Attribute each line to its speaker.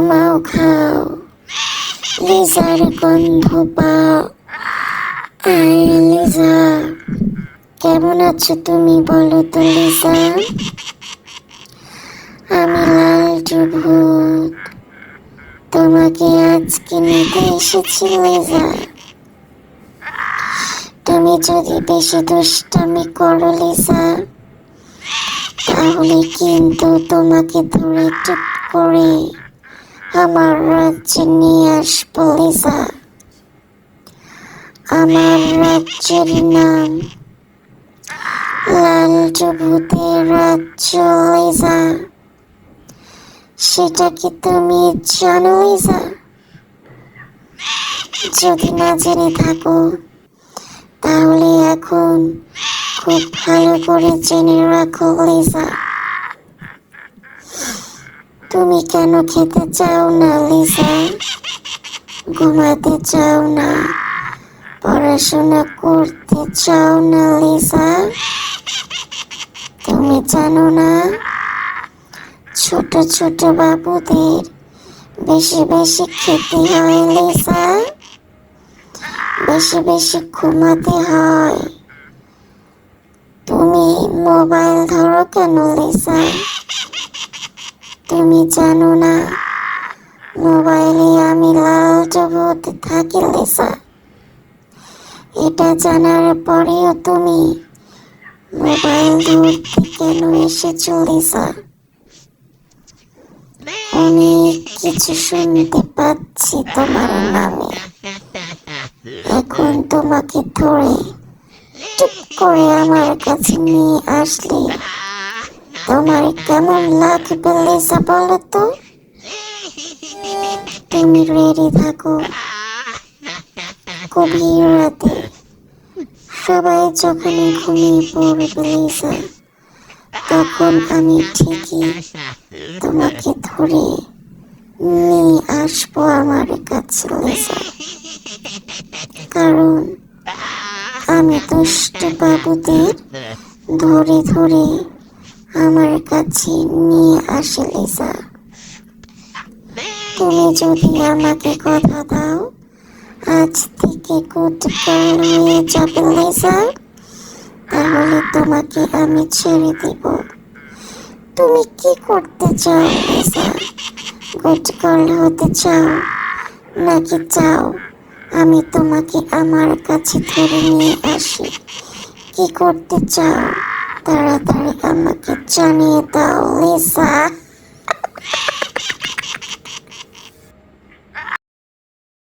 Speaker 1: তোমাও খাও লিজার গন্ধ পাও। আয় লিজা কেমন আছো তুমি বলো তো, লিজা? আমি লালটু ভূত তোমাকে আজকে নিতে এসেছি, লিজা। তুমি যদি বেশি দুষ্টামি করো, লিজা, তাহলে কিন্তু তোমাকে ধরে চুপ করে আমার রাজ্যে নিয়ে আসব লিজা আমার রাজ্যের নাম লালচু ভূতের রাজ্য লিজা সেটা কি তুমি জানো লিজা যদি না জেনে থাকো, তাহলে এখন খুব ভালো করে জেনে রাখো লিজা তুমি কেন খেতে চাও না লিসা ঘুমাতে চাও না। পড়াশোনা করতে চাও না লিসা তুমি জানো না? ছোট ছোট বাবুদের বেশি বেশি খেতে হয়, লিজা। বেশি বেশি ঘুমাতে হয়। তুমি মোবাইল ধরো কেন লিসা তুমি জানো না, মোবাইলে আমি লাল জগতে থাকি লিসা এটা জানার পরেও তুমি মোবাইল ধরতে কেন এসেছ লিসা অনেক কিছু শুনতে পাচ্ছি তোমার নামে। এখন তোমাকে ধরে চুপ করে আমার কাছে নিয়ে আসলে তোমার কেমন লাগবে, লিসা, বলো তো? তুমি রেডি থাকো। গভীর রাতে। সবাই যখন ঘুমিয়ে পড়বে তখন আমি ঠিকই তোমাকে ধরে নিয়ে আসব আমার কাছে, লিসা। কারণ আমি দুষ্ট বাবুদের ধরে ধরে আমার কাছে নিয়ে আসে, লিসা। তুমি যদি আমাকে কথা দাও, আজ থেকে গুড হয়ে যাবে, লিসা। তাহলে তোমাকে আমি ছেড়ে দেব। তুমি কি করতে চাও, লিসা? গুড হতে চাও নাকি চাও? আমি তোমাকে আমার কাছে ধরে নিয়ে আসি। কি করতে চাও? তাড়াতাড়ি আমাকে জানিয়ে দাও লিসা